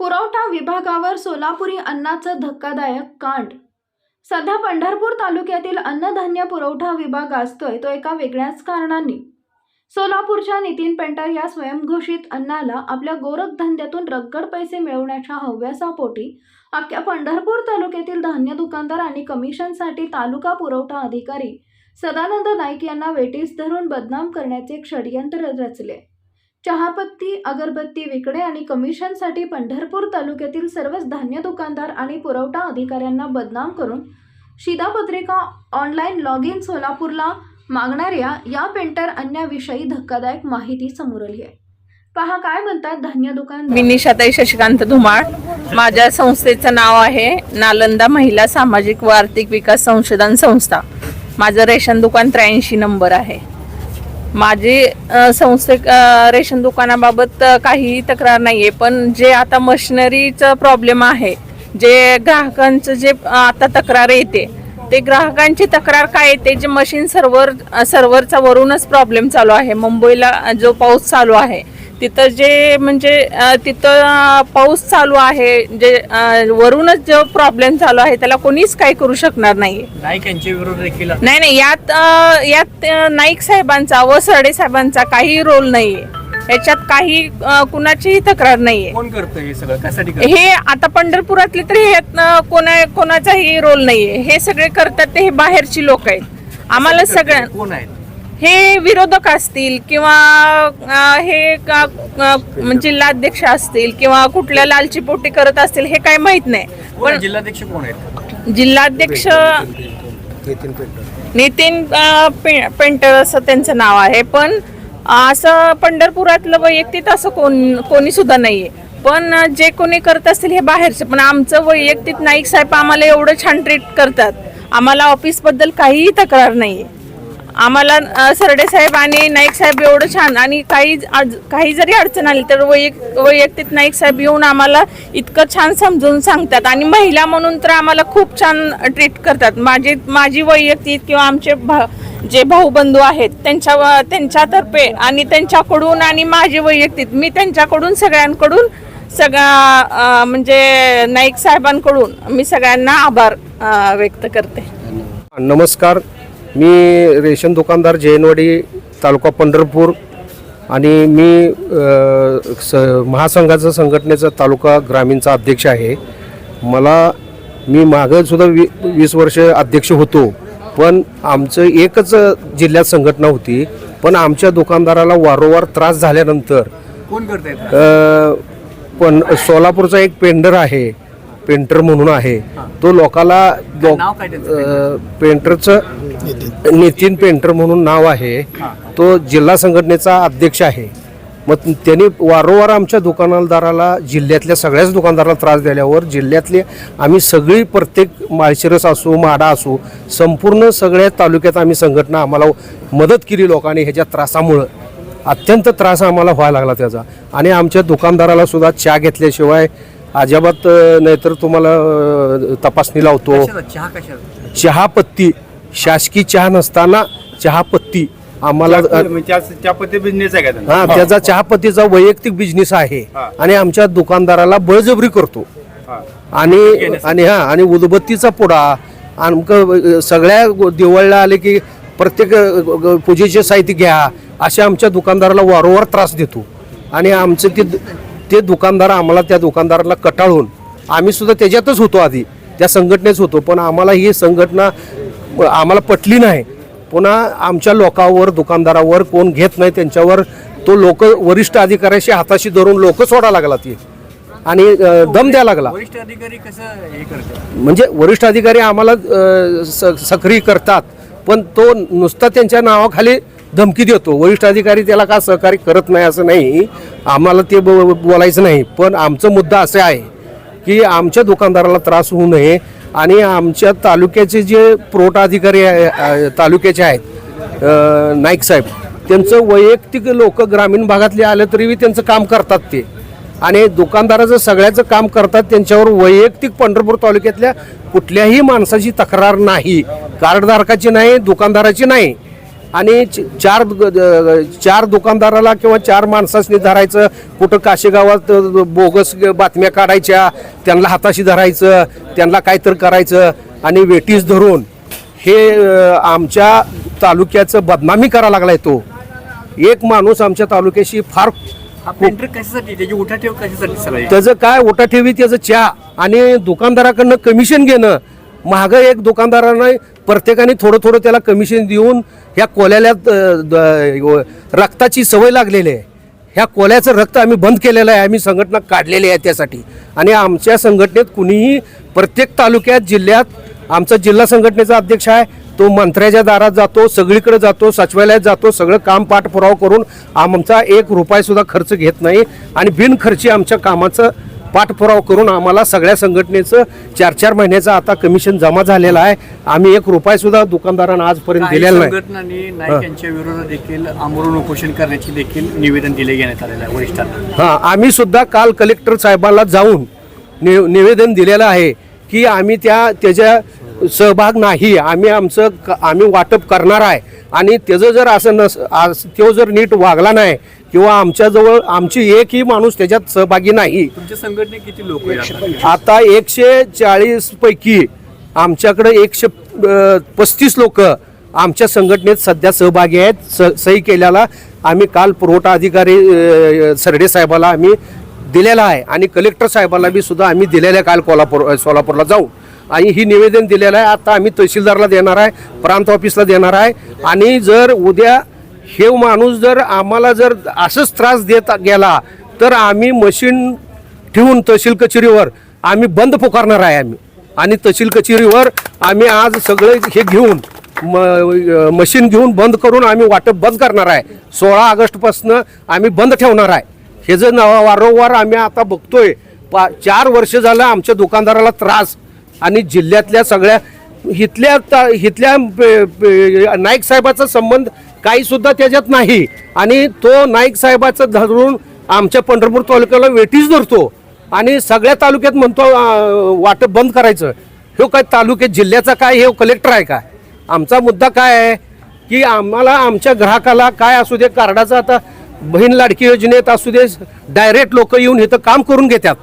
पुरवठा विभागावर सोलापुरी अन्नाचं धक्कादायक कांड. सध्या पंढरपूर तालुक्यातील अन्नधान्य पुरवठा विभाग असतोय तो एका वेगळ्याच कारणांनी. सोलापूरच्या नितीन पेंटर या स्वयंघोषित अन्नाला आपल्या गोरखधंद्यातून रगड पैसे मिळवण्याच्या हव्यासापोटी अख्ख्या पंढरपूर तालुक्यातील धान्य दुकानदार आणि कमिशनसाठी तालुका पुरवठा अधिकारी सदानंद नाईक यांना वेटीस धरून बदनाम करण्याचे षडयंत्र रचले. चहापत्ती अगरबत्ती विकणे आणि कमिशनसाठी पंढरपूर तालुक्यातील सर्वच धान्य दुकानदार आणि पुरवठा अधिकाऱ्यांना बदनाम करून शिधापत्रिका ऑनलाईन लॉग इन सोलापूरला मागणाऱ्या या पेंटर अन्याविषयी धक्कादायक माहिती समोर आली आहे. पहा काय म्हणतात धान्य दुकान मी निशाताई शशिकांत धुमाळ. माझ्या संस्थेचं नाव आहे नालंदा महिला सामाजिक व आर्थिक विकास संशोधन संस्था. माझं रेशन दुकान त्र्याऐंशी नंबर आहे. माझी संस्थे रेशन दुकानाबाबत काही काहीही तक्रार नाही आहे पण जे आता मशिनरीचं प्रॉब्लेम आहे जे ग्राहकांचं जे आता तक्रार येते ते ग्राहकांची तक्रार काय येते जे मशीन सर्व्हर सर्व्हरचा वरूनच प्रॉब्लेम चालू आहे. मुंबईला जो पाऊस चालू आहे तिथं जे म्हणजे तिथं पाऊस चालू आहे जे वरूनच जो प्रॉब्लेम चालू आहे त्याला कोणीच काही करू शकणार नाही नाईक यांच्या विरोध देखील नाही नाही यात यात नाईक साहेबांचा व सरडे साहेबांचा काही रोल नाहीये. याच्यात काही कुणाचीही तक्रार नाहीये. कोण करतं हे सगळं? कशासाठी करतं? हे आता पंढरपुरातले तरी ह्यात कोणा कोणाचाही रोल नाहीये. हे सगळे करतात ते हे बाहेरची लोक आहेत. आम्हाला सगळ्या कोण आहेत? हे विरोधक असतील किंवा अ, हे का- अ, जिल्हाध्यक्ष असतील किंवा कुठल्या लालची पोटी करत असतील हे काय माहीत नाही. कोण आहे? पण जिल्हाध्यक्ष कोण आहेत? जिल्हाध्यक्ष नितीन अ, पे- पेंटर असं त्यांचं नाव आहे. पण असं पंढरपुरातलं वैयक्तिक असं कोण कोणी सुद्धा नाहीये. पण अ, जे कोणी करत असतील हे बाहेरचे. पण आमचं वैयक्तिक नाईक साहेब आम्हाला एवढं छान ट्रीट करतात. आम्हाला ऑफिसबद्दल काहीही तक्रार नाहीये. आम्हाला सरडे साहेब आणि नाईक साहेब एवढं छान आणि काही काही जरी अडचण आली तर वैयक वैयक्तिक नाईक साहेब येऊन आम्हाला इतकं छान समजून सांगतात. आणि महिला म्हणून तर आम्हाला खूप छान ट्रीट करतात. माझी माझी वैयक्तिक किंवा आमचे भा जे भाऊ बंधू आहेत त्यांच्या त्यांच्यातर्फे आणि त्यांच्याकडून आणि माझे वैयक्तिक मी त्यांच्याकडून सगळ्यांकडून सगळ्या म्हणजे नाईक साहेबांकडून मी सगळ्यांना आभार व्यक्त करते. नमस्कार. मी रेशन दुकानदार जैनवाडी तालुका पंढरपूर आणि मी स महासंघाचं संघटनेचा तालुका ग्रामीणचा अध्यक्ष आहे. मला मी मागं सुद्धा वी वीस वर्ष अध्यक्ष होतो पण आमचं एकच जिल्ह्यात संघटना होती पण आमच्या दुकानदाराला वारंवार त्रास झाल्यानंतर कोण करतायत अ, पण सोलापूरचा एक पेंडर आहे पेंटर म्हणून आहे. तो लोकाला लो- अ, पेंटरचं नितीन पेंटर म्हणून नाव आहे. तो जिल्हा संघटनेचा अध्यक्ष आहे. मग त्यांनी वारंवार आमच्या दुकानदाराला जिल्ह्यातल्या सगळ्याच दुकानदाराला त्रास दिल्यावर जिल्ह्यातले आम्ही सगळी प्रत्येक माळशिरस असो माडा असो संपूर्ण सगळ्या तालुक्यात आम्ही संघटना आम्हाला मदत केली लोकांनी ह्याच्या त्रासामुळं. अत्यंत त्रास आम्हाला व्हायला लागला त्याचा. आणि आमच्या दुकानदाराला सुद्धा चहा घेतल्याशिवाय अजिबात नाहीतर तुम्हाला तपासणी लावतो कशाला? चहा कशाला चहापत्ती शासकीय चहा नसताना चहापत्ती आम्हाला अ, त्या पद्धती बिझनेस आहे का त्यांचा? हा त्याचा चहापत्तीचा वैयक्तिक बिझनेस आहे हा. आणि आमच्या दुकानदाराला बळजबरी करतो हा. आणि आणि हा आणि उदबत्तीचा पुडा आमक सगळ्या दिवाळीला आले की प्रत्येक पूजेचे साहित्य घ्या असे आमच्या दुकानदाराला वारंवार त्रास देतो आणि आमचे ते ते दुकानदार आम्हाला त्या दुकानदाराला कटाळून आम्ही सुद्धा त्याच्यातच होतो आधी त्या संघटनेच होतो. पण आम्हाला ही संघटना आम्हाला पटली नाही. पुन्हा आमच्या लोकांवर दुकानदारावर कोण घेत नाही त्यांच्यावर तो लोक वरिष्ठ अधिकाऱ्याशी हाताशी धरून लोक सोडा लागला ती. आणि दम द्यायला लागला. वरिष्ठ अधिकारी कसं म्हणजे वरिष्ठ अधिकारी आम्हाला सक्रिय करतात. पण तो नुसता त्यांच्या नावाखाली धमकी देतो. वरिष्ठ अधिकारी त्याला का सहकार्य करत नाही असं नाही. आम्हाला ते बोलायचं नाही. पण आमचा मुद्दा असा आहे की आमच्या दुकानदाराला त्रास होऊ नये आणि आमच्या तालुक्याचे जे पुरवठा अधिकारी आहे, तालुक्याचे आहेत नाईक साहेब त्यांचं वैयक्तिक लोक ग्रामीण भागातले आले तरी त्यांचं काम करतात ते. आणि दुकानदाराचं सगळ्याचं काम करतात त्यांच्यावर वैयक्तिक पंढरपूर तालुक्यातल्या कुठल्याही माणसाची तक्रार नाही. कार्डधारकाची नाही दुकानदाराची नाही. आणि चार चार दुकानदाराला किंवा चार माणसासनी धरायचं कुठं काशेगावात बोगस बातम्या काढायच्या त्यांना हाताशी धरायचं त्यांना काहीतरी करायचं आणि वेटीस धरून हे आमच्या तालुक्याचं बदनामी करा लागलाय तो. एक माणूस आमच्या तालुक्याशी फार त्याची काय ओटाठेवी त्याचं चहा आणि दुकानदाराकडनं कमिशन घेणं महाग एक दुकानदारानं प्रत्येकाने थोडं थोडं त्याला कमिशन देऊन ह्या कोल्याला द- रक्ताची सवय लागलेली आहे. ह्या कोल्याचं रक्त आम्ही बंद केलेलं आहे आम्ही संघटना काढलेली आहे त्यासाठी. आणि आमच्या संघटनेत कुणीही प्रत्येक तालुक्यात जिल्ह्यात आमचा जिल्हा संघटनेचा अध्यक्ष आहे तो मंत्र्याच्या दारात जातो सगळीकडे जातो सचिवालयात जातो सगळं काम पाठपुरावा करून आमचा एक रुपयासुद्धा खर्च घेत नाही. आणि बिनखर्ची आमच्या कामाचं पाठपुरावा करून आम्हाला सगळ्या संघटनेचं चार चार महिन्याचं आता कमिशन जमा झालेलं आहे. आम्ही एक रुपया सुद्धा दुकानदारांना आजपर्यंत दिलेला नाही. संघटनांनी नाईक यांच्या विरोधात देखील आमरण उपोषण करण्याची देखील निवेदन दिले घेण्यात आलेलं आहे वरिष्ठांना. हां आम्ही सुद्धा काल कलेक्टर साहेबांना जाऊन निवेदन दिलेलं आहे की आम्ही त्या त्याच्या सहभाग नाही आम्ही आमचं आम्ही वाटप करणार आहे. आणि त्याचं जर असं नस तो जर नीट वागला नाही किंवा आमच्याजवळ आमची एकही माणूस त्याच्यात सहभागी नाही. तुमच्या संघटनेत किती लोक आता एकशे चाळीस पैकी आमच्याकडे एकशे पस्तीस लोक आमच्या संघटनेत सध्या सहभागी आहेत. स सही केल्याला आम्ही काल पुरवठा अधिकारी सरडे साहेबाला आम्ही दिलेला आहे. आणि कलेक्टर साहेबाला बी सुद्धा आम्ही दिलेलं आहे काल कोल्हापूर सोलापूरला जाऊन. आणि ही निवेदन दिलेलं आहे. आता आम्ही तहसीलदारला देणार आहे प्रांत ऑफिसला देणार आहे. आणि जर उद्या हे माणूस जर आम्हाला जर असंच त्रास देत गेला तर आम्ही मशीन ठेवून तहसील कचेरीवर आम्ही बंद पुकारणार आहे आम्ही. आणि तहसील कचेरीवर आम्ही आज सगळे हे घेऊन म मशीन घेऊन बंद करून आम्ही वाटप बंद करणार आहे. सोळा ऑगस्टपासनं आम्ही बंद ठेवणार आहे. हे जर नवा वारंवार आम्ही आता बघतोय पा चार वर्ष झालं आमच्या दुकानदाराला त्रास. आणि जिल्ह्यातल्या सगळ्या इथल्या हिथल्या इथल्या पे- नाईक साहेबाचा संबंध काही सुद्धा त्याच्यात नाही. आणि तो नाईक साहेबाचं धरून आमच्या पंढरपूर तालुक्याला वेटीच धरतो. आणि सगळ्या तालुक्यात म्हणतो वाटप बंद करायचं. हे काय तालुक्यात जिल्ह्याचा काय हे कलेक्टर आहे का? आमचा मुद्दा काय आहे? की आम्हाला आमच्या ग्राहकाला काय असू दे कार्डाचा आता बहीण लाडकी योजनेत असू दे डायरेक्ट लोक येऊन इथं काम करून घेतात.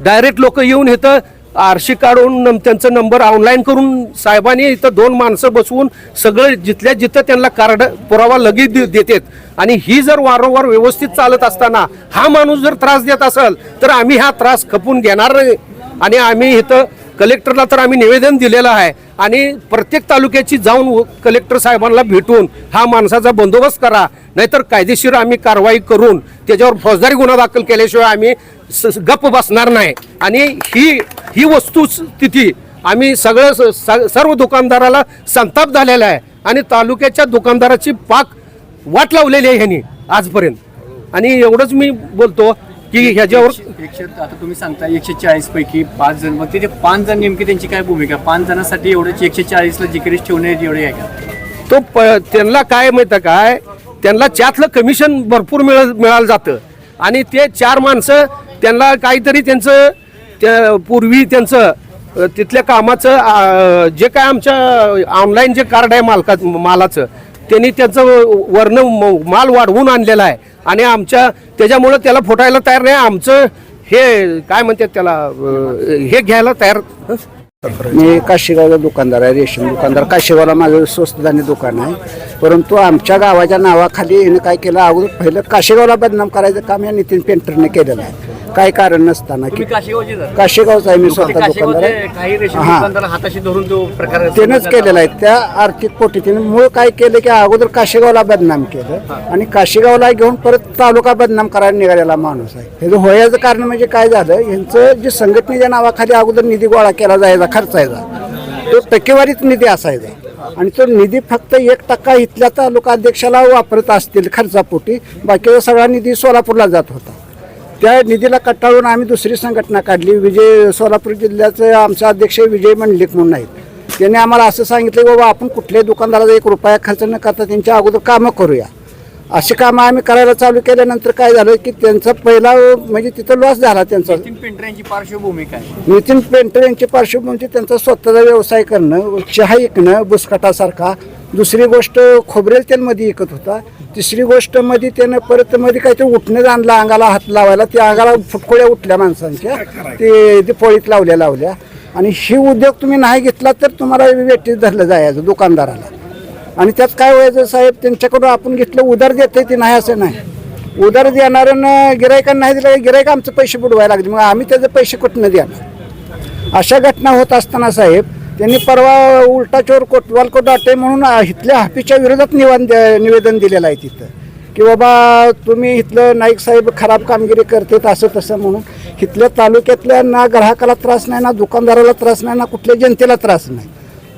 डायरेक्ट लोक येऊन इथं आरशी काढून त्यांचा नंबर ऑनलाईन करून साहेबांनी इथं दोन माणसं बसवून सगळं जिथल्या जिथं त्यांना कार्ड पुरावा लगेच दे- देतात. आणि ही जर वारंवार व्यवस्थित चालत असताना हा माणूस जर त्रास देत असेल तर आम्ही हा त्रास खपून घेणार नाही. आणि आम्ही इथं कलेक्टरला तर आम्ही निवेदन दिलेलं आहे आणि प्रत्येक तालुक्याची जाऊन व- कलेक्टर साहेबांना भेटून हा माणसाचा बंदोबस्त करा. नाहीतर कायदेशीर आम्ही कारवाई करून त्याच्यावर फौजदारी गुन्हा दाखल केल्याशिवाय आम्ही स- गप्प बसणार नाही. आणि ही ही वस्तुस्थिती आम्ही सगळं स- स- सर्व दुकानदाराला संताप झालेला आहे. आणि तालुक्याच्या दुकानदाराची पाक वाट लावलेली आहे ह्यांनी आजपर्यंत. आणि एवढंच मी बोलतो की ह्याच्यावर एकशे एकशे- आता तुम्ही सांगता एकशे चाळीस पैकी पाच जण. मग तिथे पाच जण नेमकी त्यांची काय भूमिका? पाच जणांसाठी एवढंच एकशे चाळीसला जिकरीस ठेवणे एवढे आहे का? तो प त्यांना काय माहितं काय? त्यांना त्यातलं कमिशन भरपूर मिळ मिळालं जातं. आणि ते चार माणसं त्यांना काहीतरी त्यांचं त्या पूर्वी त्यांचं अ, तिथल्या कामाचं जे काय आमच्या ऑनलाईन जे कार्ड आहे मालका मालाचं त्यांनी त्याचं वर्ण म- माल वाढवून आणलेला आहे. आणि आमच्या त्याच्यामुळं त्याला फुटायला तयार नाही. आमचं हे काय म्हणतात त्याला हे घ्यायला तयार मी काशीगावचा दुकानदार आहे रेशीम दुकानदार. काशीगावला माझं स्वस्त धान्य दुकान आहे. परंतु आमच्या गावाच्या नावाखाली याने काय केलं? अगोदर पहिलं काशीगावला बदनाम करायचं काम या नितीन पेंटरने केलेलं आहे. काय कारण नसताना की काशीगावचे आहे मी स्वतः दुकानदार आहे. हा. हाताशी धरून तो प्रकार त्यानंच केलेलं आहे. त्या आर्थिक पोटी त्याने मूळ काय केलं की अगोदर काशीगावला बदनाम केलं आणि काशीगावला घेऊन परत तालुका बदनाम करायला निघालेला माणूस आहे. हे होयाचं कारण म्हणजे काय झालं? यांचं जे संघटनेच्या नावाखाली अगोदर निधी गोळा केला जायचा खर्चायचा तो टक्केवारीत निधी असायचा. आणि तो निधी फक्त एक टक्का इथल्या तालुका अध्यक्षाला वापरत असतील खर्चापोटी बाकीचा सगळा निधी सोलापूरला जात होता. त्या निधीला कटाळून आम्ही दुसरी संघटना काढली. विजय सोलापूर जिल्ह्याचे आमचे अध्यक्ष विजय मंडलिक म्हणून आहेत. त्यांनी आम्हाला असं सांगितलं की बाबा आपण कुठल्याही दुकानदाराचा एक रुपया खर्च न करता त्यांच्या अगोदर कामं करूया. अशी कामं आम्ही करायला चालू केल्यानंतर काय झालं की त्यांचा पहिला म्हणजे तिथं लॉस झाला त्यांचा. नितीन पेंटर यांची पार्श्वभूमी काय? नितीन पेंटर यांची पार्श्वभूमी त्यांचा स्वतःचा व्यवसाय करणं चहा विकणं बुसकाटासारखा. दुसरी गोष्ट खोबरेल तेल मध्ये विकत होता. तिसरी गोष्टमध्ये त्यानं परत मध्ये काहीतरी उठणं आणलं अंगाला हात लावायला. त्या अंगाला फुटकोळ्या उठल्या माणसांच्या. ते ते पोळीत लावल्या लावल्या. आणि ही उद्योग तुम्ही नाही घेतला तर तुम्हाला वेटीस धरलं जायचं दुकानदाराला. आणि त्यात काय व्हायचं साहेब त्यांच्याकडून आपण घेतलं उधार देते ते नाही असं नाही. उधार देणाऱ्यानं गिरायकांना नाही दिलं गिरायक आमचे पैसे बुडवायला लागले. मग आम्ही त्याचे पैसे कुठनं देणार? अशा घटना होत असताना साहेब त्यांनी परवा उलटा चोर कोटवाल डाटे म्हणून इथल्या हाफीच्या विरोधात निवान निवेदन दिलेलं आहे तिथं. की बाबा तुम्ही इथलं नाईक साहेब खराब कामगिरी करतात असं तसं म्हणून. इथल्या तालुक्यातल्या ना ग्राहकाला त्रास नाही ना दुकानदाराला त्रास नाही ना कुठल्या जनतेला त्रास नाही.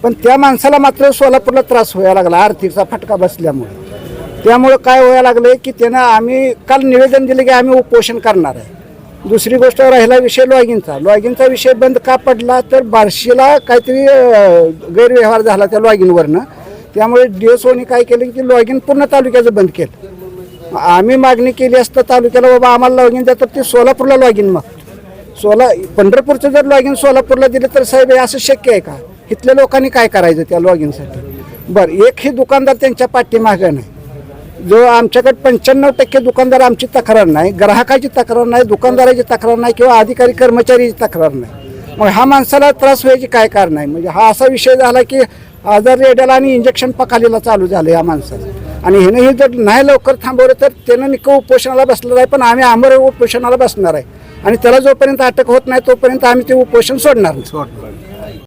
पण त्या माणसाला मात्र सोलापूरला त्रास व्हायला लागला आर्थिकचा फटका बसल्यामुळे. त्यामुळं काय व्हायला लागलं की त्यानं आम्ही काल निवेदन दिलं की आम्ही उपोषण करणार आहे. दुसरी गोष्ट राहिला विषय लॉगिनचा. लॉगिनचा विषय बंद का पडला तर बार्शीला काहीतरी गैरव्यवहार झाला त्या लॉगिनवरनं. त्यामुळे डी एस ओनी काय केलं की लॉगिन पूर्ण तालुक्याचं बंद केलं. आम्ही मागणी केली असतं तालुक्याला बाबा आम्हाला लॉगिन द्या तर ते सोलापूरला लॉगिन मग. सोला पंढरपूरचं जर लॉगिन सोलापूरला दिलं तर साहेब हे असं शक्य आहे का? इथल्या लोकांनी काय करायचं त्या लॉगिनसाठी? बरं एकही दुकानदार त्यांच्या पाठीमागं नाही. जो आमच्याकडे पंच्याण्णव टक्के दुकानदार आमची तक्रार नाही ग्राहकाची तक्रार नाही दुकानदाराची तक्रार नाही किंवा अधिकारी कर्मचारीची तक्रार नाही. मग हा माणसाला त्रास व्हायची काय कारण आहे? म्हणजे हा असा विषय झाला की आजार रेड्याला आणि इंजेक्शन पकालीला चालू झालं या माणसाचं. आणि ह्यानं हे जर नाही लवकर थांबवलं तर त्यानं निक उपोषणाला बसणार आहे पण आम्ही आमर उपोषणाला बसणार आहे. आणि त्याला जोपर्यंत अटक होत नाही तोपर्यंत आम्ही ते उपोषण सोडणार सोडणार